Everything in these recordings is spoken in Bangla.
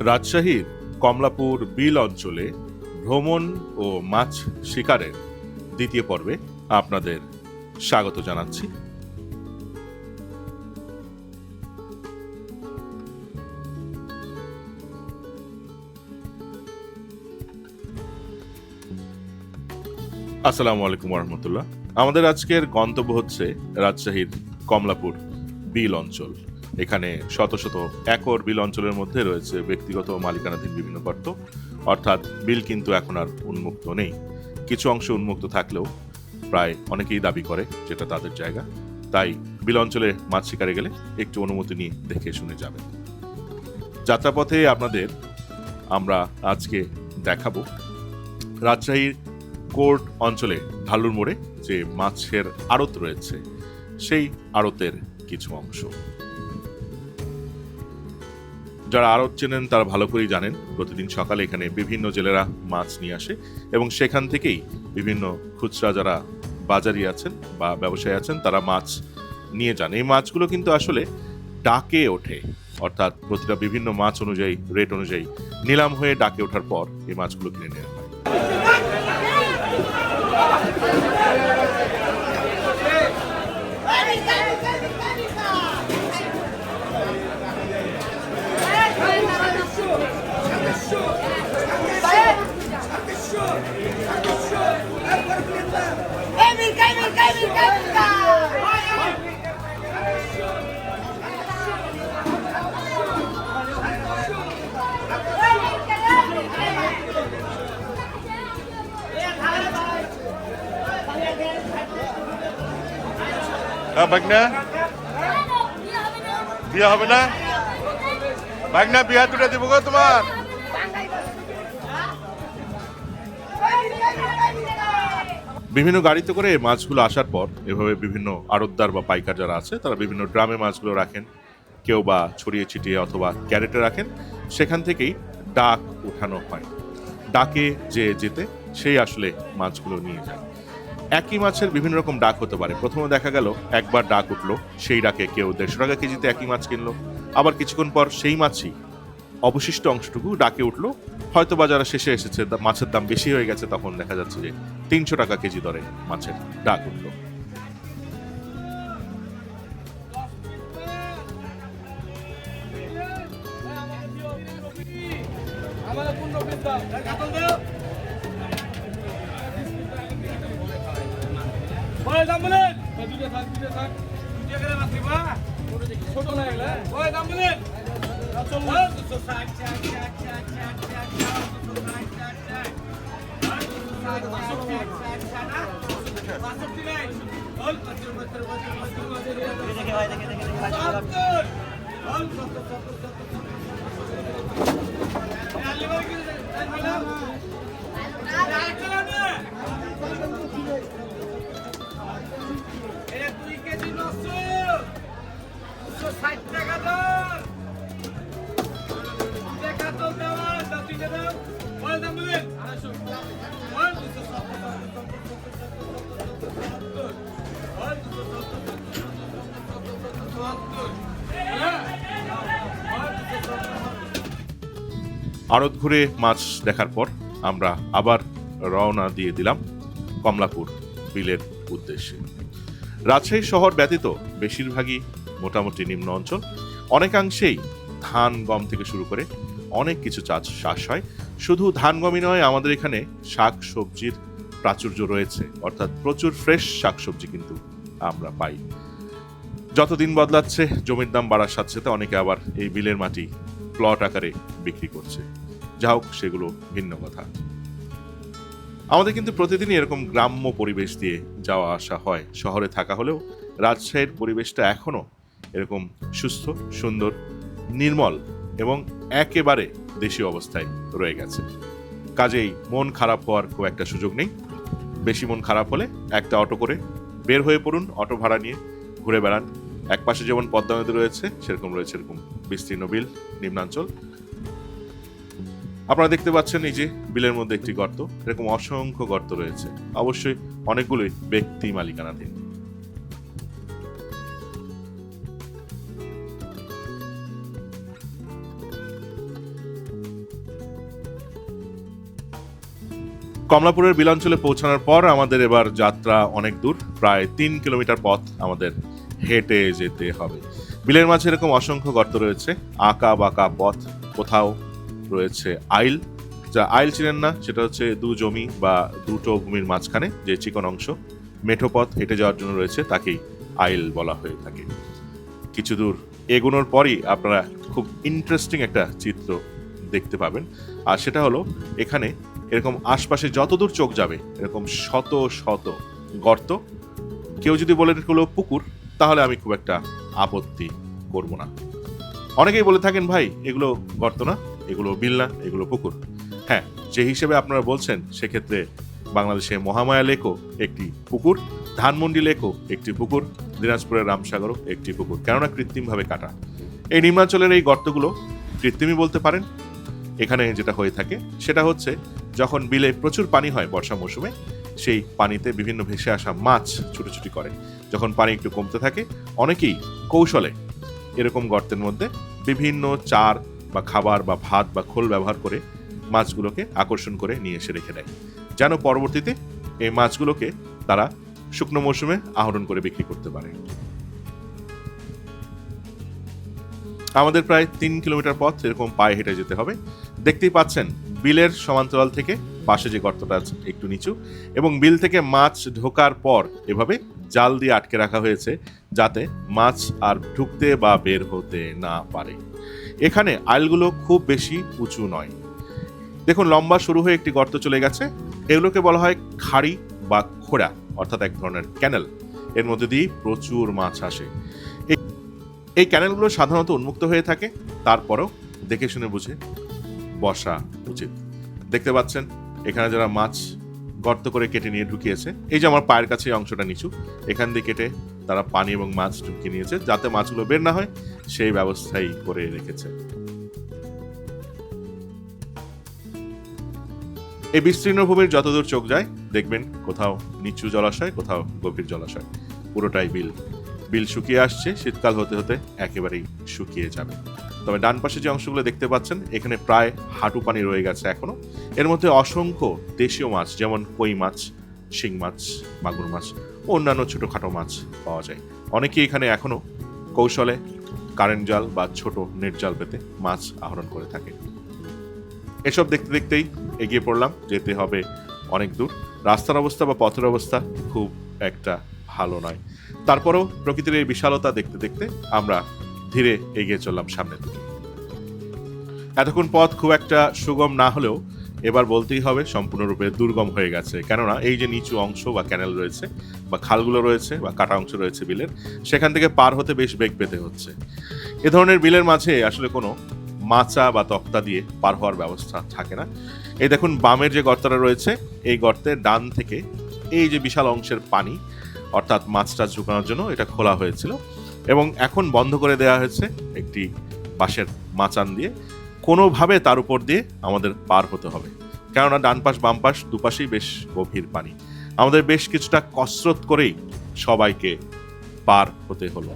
রাজশাহীর কমলাপুর বিল অঞ্চলে ভ্রমণ ও মাছ শিকারের দ্বিতীয় পর্বে আপনাদের স্বাগত জানাচ্ছি। আসসালামু আলাইকুম রহমতুল্লাহ আমাদের আজকের গন্তব্য হচ্ছে রাজশাহীর কমলাপুর বিল অঞ্চল। এখানে শত শত একর বিল অঞ্চলের মধ্যে রয়েছে ব্যক্তিগত মালিকানাধীন বিভিন্ন গর্ত। অর্থাৎ বিল কিন্তু এখন আর উন্মুক্ত নেই। কিছু অংশ উন্মুক্ত থাকলেও প্রায় অনেকেই দাবি করে যেটা তাদের জায়গা। তাই বিল অঞ্চলে মাছ শিকারে গেলে একটু অনুমতি নিয়ে দেখে শুনে যাবেন। যাত্রাপথে আপনাদের আমরা আজকে দেখাবো রাজশাহীর কোর্ট অঞ্চলে ভাল্লুর মোড়ে যে মাছের আড়ত রয়েছে, সেই আড়তের কিছু অংশ। যারা আরত চেনেন, তারা ভালো করেই জানেন, প্রতিদিন সকালে এখানে বিভিন্ন জেলেরা মাছ নিয়ে আসে এবং সেখান থেকেই বিভিন্ন খুচরা যারা বাজারি আছেন বা ব্যবসায়ী আছেন, তারা মাছ নিয়ে যান। এই মাছগুলো কিন্তু আসলে ডাকে ওঠে, অর্থাৎ প্রতিটা বিভিন্ন মাছ অনুযায়ী রেট অনুযায়ী নিলাম হয়ে ডাকে ওঠার পর এই মাছগুলো কিনে নেওয়া হয় হ্যাঁ বাগনা বিয়ে হবে না? বাগনা বিয়া দিব গো তোমার। বিভিন্ন গাড়িতে করে মাছগুলো আসার পর, এভাবে বিভিন্ন আড়তদার বা পাইকার যারা আছে, তারা বিভিন্ন ড্রামে মাছগুলো রাখেন। কেউ বা ছড়িয়ে ছিটিয়ে অথবা ক্যারেটে রাখেন। সেখান থেকেই ডাক উঠানো হয়। ডাকে যে যেতে, সেই আসলে মাছগুলো নিয়ে যায়। একই মাছের বিভিন্ন রকম ডাক হতে পারে। প্রথমে দেখা গেল, একবার ডাক উঠল, সেই ডাকে কেউ দেড়শো টাকা কেজিতে একই মাছ কিনলো। আবার কিছুক্ষণ পর সেই মাছই অবশিষ্ট অংশটুকু ডাকে উঠল। হয়তো বাজারে শেষে এসেছে মাছের দাম বেশি হয়ে গেছে, তখন দেখা যাচ্ছে যে তিনশো টাকা কেজি দরে মাছের ডাক উঠল। আমাদের দাম বলেন দুটো থাক দুটো থাক দুটো করে মাত্রি বা ছোট না এগুলা ওই দাম বলেন চল আড়ত ঘুরে মাছ দেখার পর আমরা আবার রওনা দিয়ে দিলাম কমলাপুর বিলের উদ্দেশ্যে। রাজশাহী শহর ব্যতীত বেশিরভাগই মোটামুটি নিম্ন অঞ্চল। অনেকাংশেই ধান গম থেকে শুরু করে অনেক কিছু চাষ চাষ হয়। শুধু ধান গমই নয়, আমাদের এখানে শাক সবজির প্রাচুর্য রয়েছে। অর্থাৎ প্রচুর ফ্রেশ শাকসবজি কিন্তু আমরা পাই। যত দিন বদলাচ্ছে, জমির দাম বাড়ার সাথে সাথে অনেকে আবার এই বিলের মাটি প্লট আকারে বিক্রি করছে। যা হোক, সেগুলো ভিন্ন কথা। আমাদের কিন্তু প্রতিদিনই এরকম গ্রাম্য পরিবেশ দিয়ে যাওয়া আসা হয়। শহরে থাকা হলেও রাজশাহীর পরিবেশটা এখনও এরকম সুস্থ, সুন্দর, নির্মল এবং একেবারে দেশীয় অবস্থায় রয়ে গেছে। কাজেই মন খারাপ হওয়ার খুব একটা সুযোগ নেই। বেশি মন খারাপ হলে একটা অটো করে বের হয়ে পড়ুন, অটো ভাড়া নিয়ে ঘুরে বেড়ান। এক পাশে যেমন পদ্মা নদী রয়েছে, সেরকম রয়েছে এরকম বিস্তীর্ণ বিল, নিম্নাঞ্চল। আপনারা দেখতে পাচ্ছেন এই যে বিলের মধ্যে একটি গর্ত, এরকম অসংখ্য গর্ত রয়েছে। অবশ্যই অনেকগুলোই ব্যক্তি মালিকানাধীন। কমলাপুরের বিল অঞ্চলে পৌঁছানোর পর আমাদের এবার যাত্রা অনেক দূর, প্রায় তিন কিলোমিটার পথ আমাদের হেঁটে যেতে হবে। বিলের মাঝে এরকম অসংখ্য গর্ত রয়েছে, আঁকা বাঁকা পথ কোথাও রয়েছে আইল। যা আইল চিনেন না, সেটা হচ্ছে দু জমি বা দুটো ভূমির মাঝখানে যে চিকন অংশ, মেঠো পথ হেঁটে যাওয়ার জন্য রয়েছে, তাকেই আইল বলা হয়ে থাকে। কিছু দূর এগোনোর পরই আপনারা খুব ইন্টারেস্টিং একটা চিত্র দেখতে পাবেন। আর সেটা হলো, এখানে এরকম আশপাশে যতদূর চোখ যাবে, এরকম শত শত গর্ত। কেউ যদি বলে হলো পুকুর, তাহলে আমি খুব একটা আপত্তি করব না। অনেকেই বলে থাকেন, ভাই, এগুলো গর্ত না, এগুলো বিল না, এগুলো পুকুর। হ্যাঁ যে হিসেবে আপনারা বলছেন, সেক্ষেত্রে বাংলাদেশে মহামায়া লেকও একটি পুকুর, ধানমন্ডি লেকও একটি পুকুর, দিনাজপুরের রামসাগরও একটি পুকুর, কেননা কৃত্রিমভাবে কাটা। এই নিম্নাঞ্চলের এই গর্তগুলো কৃত্রিমই বলতে পারেন। এখানে যেটা হয়ে থাকে, সেটা হচ্ছে যখন বিলে প্রচুর পানি হয় বর্ষা মৌসুমে, সেই পানিতে বিভিন্ন ভেসে আসা মাছ ছুটোছুটি করে। যখন পানি একটু কমতে থাকে, অনেকেই কৌশলে এরকম গর্তের মধ্যে বিভিন্ন চার বা খাবার বা ভাত বা খোল ব্যবহার করে মাছগুলোকে আকর্ষণ করে নিয়ে এসে রেখে দেয়। যেন পরবর্তীতে এই মাছগুলোকে তারা শুকনো মৌসুমে আহরণ করে বিক্রি করতে পারে। আমাদের প্রায় তিন কিলোমিটার পথ এরকম পায়ে হেঁটে যেতে হবে। দেখতেই পাচ্ছেন বিলের সমান্তরাল থেকে পাশে যে গর্তটা আছে একটু নিচু, এবং বিল থেকে মাছ ঢোকার পর এভাবে জাল দিয়ে আটকে রাখা হয়েছে যাতে মাছ আর ঢুকতে বা বের হতে না পারে। এখানে আইলগুলো খুব বেশি উঁচু নয়। দেখুন, লম্বা শুরু হয়ে একটি গর্ত চলে গেছে। এগুলোকে বলা হয় খাড়ি বা খোড়া, অর্থাৎ এক ধরনের ক্যানেল। এর মধ্যে দিয়েই প্রচুর মাছ আসে। এই ক্যানেলগুলো সাধারণত উন্মুক্ত হয়ে থাকে। তারপরেও দেখে শুনে বুঝে বসা উচিত। দেখতে পাচ্ছেন, এখানে যারা মাছ গর্ত করে কেটে নিয়ে ঢুকিয়েছে, এই যে আমার পায়ের কাছে অংশটা নিচু, এখান দিয়ে কেটে তারা পানি এবং মাছ ঢুকিয়ে নিয়েছে, যাতে মাছগুলো বের না হয়, সেই ব্যবস্থাই করে রেখেছে। এই বিস্তীর্ণ ভূমির যতদূর চোখ যায়, দেখবেন কোথাও নিচু জলাশয়, কোথাও গভীর জলাশয়। পুরোটাই বিল। বিল শুকিয়ে আসছে, শীতকাল হতে হতে একেবারেই শুকিয়ে যাবে। তবে ডান পাশে যে অংশগুলো দেখতে পাচ্ছেন, এখানে প্রায় হাঁটু পানি রয়ে গেছে এখনও। এর মধ্যে অসংখ্য দেশীয় মাছ, যেমন কই মাছ, শিং মাছ, মাগুর মাছ ও অন্যান্য ছোটোখাটো মাছ পাওয়া যায়। অনেকেই এখানে এখনও কৌশলে কারেন্ট জাল বা ছোট নেট জাল পেতে মাছ আহরণ করে থাকে। এসব দেখতে দেখতেই এগিয়ে পড়লাম, যেতে হবে অনেক দূর। রাস্তার অবস্থা বা পথের অবস্থা খুব একটা ভালো নয়। তারপরেও প্রকৃতির এই বিশালতা দেখতে দেখতে আমরা ধীরে এগিয়ে চললাম সামনের দিকে এতক্ষণ পথ খুব একটা সুগম না হলেও এবার বলতেই হবে সম্পূর্ণরূপে দুর্গম হয়ে গেছে। কেননা এই যে নিচু অংশ বা ক্যানেল রয়েছে বা খালগুলো রয়েছে বা কাটা অংশ রয়েছে বিলের, সেখান থেকে পার হতে বেশ বেগ পেতে হচ্ছে। এ ধরনের বিলের মাঝে আসলে কোনো মাচা বা তক্তা দিয়ে পার হওয়ার ব্যবস্থা থাকে না। এই দেখুন, বামের যে গর্তটা রয়েছে, এই গর্তের ডান থেকে এই যে বিশাল অংশের পানি, অর্থাৎ মাছটা ঝুঁকানোর জন্য এটা খোলা হয়েছিল। এবং এখন বন্ধ করে দেওয়া হয়েছে একটি বাঁশের মাচান দিয়ে। কোনোভাবে তার উপর দিয়ে আমাদের পার হতে হবে। কেননা ডান পাশ, বাম পাশ দুপাশেই বেশ গভীর পানি। আমাদের বেশ কিছুটা কসরত করেই সবাইকে পার হতে হলো।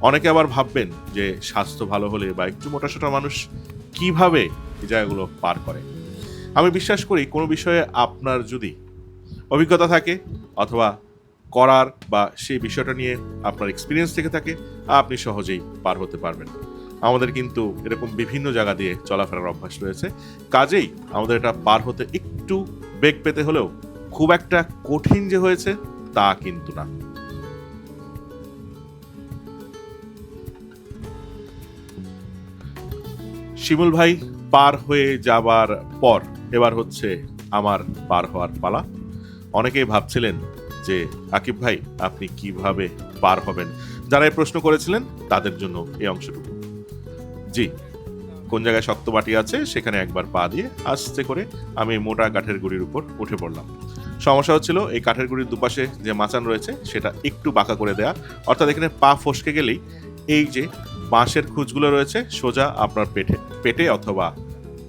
অনেকে আবার ভাববেন যে স্বাস্থ্য ভালো হলে বা একটু মোটাসোটা মানুষ কীভাবে এই জায়গাগুলো পার করে? আমি বিশ্বাস করি কোনো বিষয়ে আপনার যদি অভিজ্ঞতা থাকে অথবা করার বা সেই বিষয়টা নিয়ে আপনার এক্সপিরিয়েন্স থেকে থাকে, আপনি সহজেই পার হতে পারবেন। আমাদের কিন্তু এরকম বিভিন্ন জায়গা দিয়ে চলাফেরার অভ্যাস রয়েছে। কাজেই আমাদের এটা পার হতে একটু বেগ পেতে হলেও খুব একটা কঠিন যে হয়েছে তা কিন্তু না। শিমুল ভাই, পার হয়ে যাবার পর এবার হচ্ছে আমার পার হওয়ার পালা। অনেকেই ভাবছিলেন যে, আকিব ভাই, আপনি কীভাবে পার হবেন? যারা এই প্রশ্ন করেছিলেন, তাদের জন্য এই অংশটুকু। জি, কোন জায়গায় শক্ত মাটি আছে, সেখানে একবার পা দিয়ে আস্তে করে আমি মোটা কাঠের গুড়ির উপর উঠে পড়লাম। সমস্যা হচ্ছিল, এই কাঠের গুড়ির দুপাশে যে মাচান রয়েছে, সেটা একটু বাঁকা করে দেয়া। অর্থাৎ এখানে পা ফসকে গেলেই এই যে বাঁশের খুঁজগুলো রয়েছে, সোজা আপনার পেটে পেটে অথবা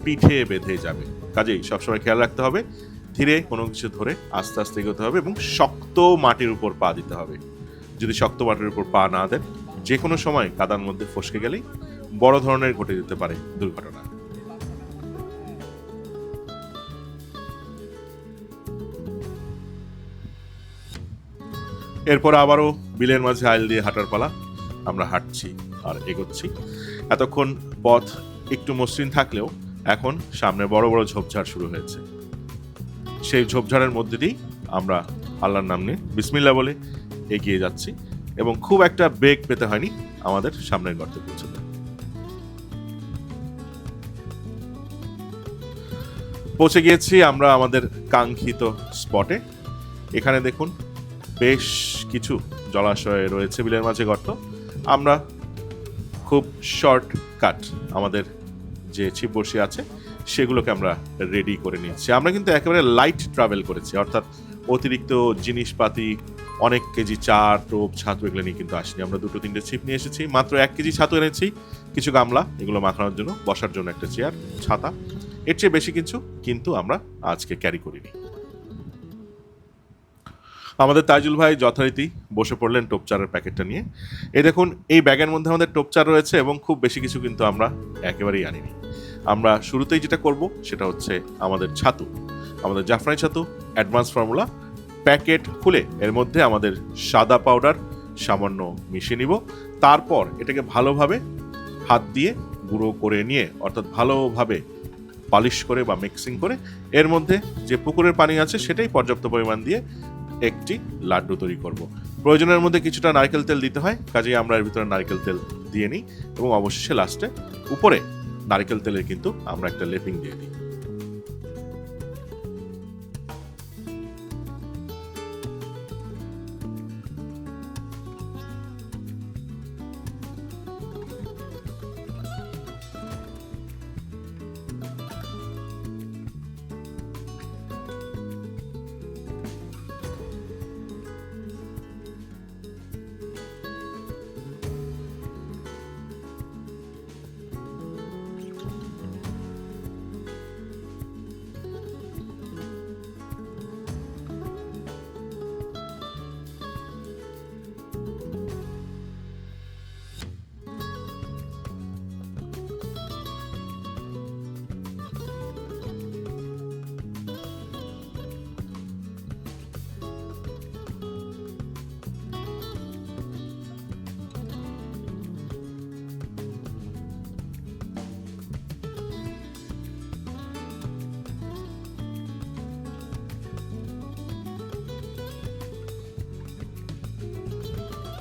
পিঠে বেঁধে যাবে। কাজেই সবসময় খেয়াল রাখতে হবে ধীরে কোনো কিছু ধরে আস্তে আস্তে এগোতে হবে এবং শক্ত মাটির উপর পা দিতে হবে। যদি শক্ত মাটির উপর পা না দেন যে কোনো সময় কাদার মধ্যে ফসকে গেলেই বড় ধরনের ঘটে যেতে পারে দুর্ঘটনা। এরপর আবারও বিলের মাঝে আইল দিয়ে হাঁটার পালা। আমরা হাঁটছি আর এগোচ্ছি। এতক্ষণ পথ একটু মসৃণ থাকলেও এখন সামনে বড় বড় ঝোপঝাড় শুরু হয়েছে। সেই ঝোপঝাড়ের মধ্যে দিয়েই আমরা আল্লাহর নাম নিয়ে বিসমিল্লা বলে এগিয়ে যাচ্ছি এবং খুব একটা বেগ পেতে হয়নি আমাদের সামনের গর্তে পৌঁছতে পৌঁছে গিয়েছি আমরা আমাদের কাঙ্ক্ষিত স্পটে। এখানে দেখুন বেশ কিছু জলাশয় রয়েছে বিলের মাঝে গর্ত। আমরা খুব শর্ট কাট আমাদের যে ছিপ বসে আছে সেগুলোকে আমরা রেডি করে নিচ্ছি। আমরা কিন্তু একেবারে লাইট ট্রাভেল করেছি, অর্থাৎ অতিরিক্ত জিনিসপাতি, অনেক কেজি চার, টোপ, ছাতু এগুলো নিয়ে কিন্তু আসিনি। আমরা দুটো তিনটে ছিপ নিয়ে এসেছি, মাত্র এক কেজি ছাতু এনেছি, কিছু গামলা এগুলো মাখানোর জন্য, বসার জন্য একটা চেয়ার ছাতা। এর চেয়ে বেশি কিছু কিন্তু আমরা আজকে ক্যারি করিনি। আমাদের তাইজুল ভাই যথারীতি বসে পড়লেন টোপচারের প্যাকেটটা নিয়ে। এই দেখুন, এই ব্যাগের মধ্যে আমাদের টোপচার রয়েছে এবং খুব বেশি কিছু কিন্তু আমরা একেবারেই আনিনি। আমরা শুরুতেই যেটা করব সেটা হচ্ছে আমাদের ছাতু, আমাদের জাফরানি ছাতু অ্যাডভান্স ফর্মুলা প্যাকেট খুলে এর মধ্যে আমাদের সাদা পাউডার সামান্য মিশিয়ে নিব। তারপর এটাকে ভালোভাবে হাত দিয়ে গুঁড়ো করে নিয়ে, অর্থাৎ ভালোভাবে পালিশ করে বা মিক্সিং করে, এর মধ্যে যে পুকুরের পানি আছে সেটাই পর্যাপ্ত পরিমাণ দিয়ে একটি লাড্ডু তৈরি করব। প্রয়োজনের মধ্যে কিছুটা নারকেল তেল দিতে হয়, কাজেই আমরা এর ভিতরে নারকেল তেল দিয়ে নিই এবং অবশেষে লাস্টে উপরে নারকেল তেলের কিন্তু আমরা একটা লেপিং দিয়ে দিই।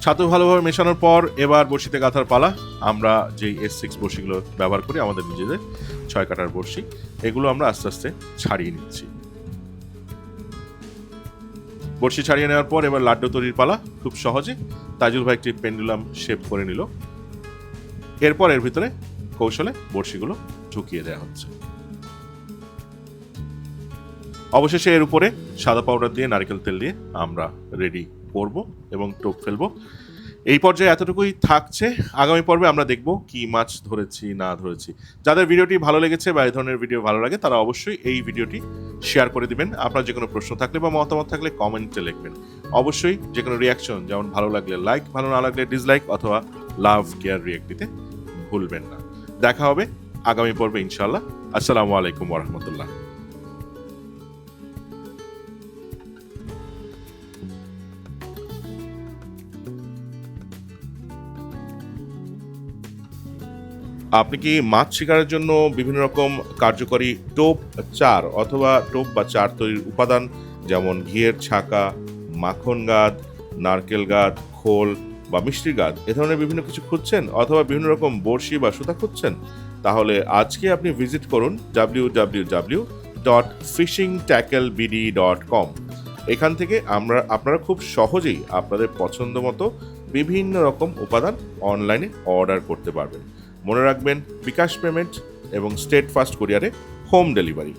ছাতু ভালোভাবে মেশানোর পর এবার বড়শিতে গাঁথার পালা। আমরা যেই এস সিক্স বড়শিগুলো ব্যবহার করি, আমাদের নিজেদের ছয় কাটার বড়শি, এগুলো আমরা আস্তে আস্তে ছাড়িয়ে নিচ্ছি। বড়শি ছাড়িয়ে নেওয়ার পর এবার লাড্ডু তৈরির পালা, খুব সহজে। তাজুল ভাই একটি পেন্ডুলাম শেপ করে নিল। এরপর এর ভিতরে কৌশলে বড়শিগুলো ঢুকিয়ে দেওয়া হচ্ছে। অবশেষে এর উপরে সাদা পাউডার দিয়ে নারকেল তেল দিয়ে আমরা রেডি করব এবং টোপ ফেলব। এই পর্যায়ে এতটুকুই থাকছে। আগামী পর্বে আমরা দেখব কি মাছ ধরেছি, না ধরেছি। যাদের ভিডিওটি ভালো লেগেছে বা এই ধরনের ভিডিও ভালো লাগে, তারা অবশ্যই এই ভিডিওটি শেয়ার করে দিবেন। আপনার যে কোনো প্রশ্ন থাকলে বা মতামত থাকলে কমেন্টে লিখবেন। অবশ্যই যে কোনো রিয়াকশন যেমন ভালো লাগলে লাইক ভালো না লাগলে ডিসলাইক অথবা লাভ কেয়ার রিয়েক্ট দিতে ভুলবেন না। দেখা হবে আগামী পর্বে ইনশাল্লাহ আসসালামু আলাইকুম ওরহমতুল্লাহ আপনি কি মাছ শিকারের জন্য বিভিন্ন রকম কার্যকরী টোপ, চার অথবা টোপ বা চার তৈরির উপাদান, যেমন ঘিয়ের ছাকা, মাখন গাদ, নারকেল গাদ, খোল বা মিষ্টি গাদ, এ ধরনের বিভিন্ন কিছু খুঁজছেন অথবা বিভিন্ন রকম বড়শি বা সুতা খুঁজছেন? তাহলে আজকে আপনি ভিজিট করুন W W W dot fishing tackle BD dot com এখান থেকে আমরা, আপনারা খুব সহজেই আপনাদের পছন্দ মতো বিভিন্ন রকম উপাদান অনলাইনে অর্ডার করতে পারবেন। মনে রাখবেন বিকাশ পেমেন্ট এবং স্টেট ফার্স্ট কোরিয়ারে হোম ডেলিভারি।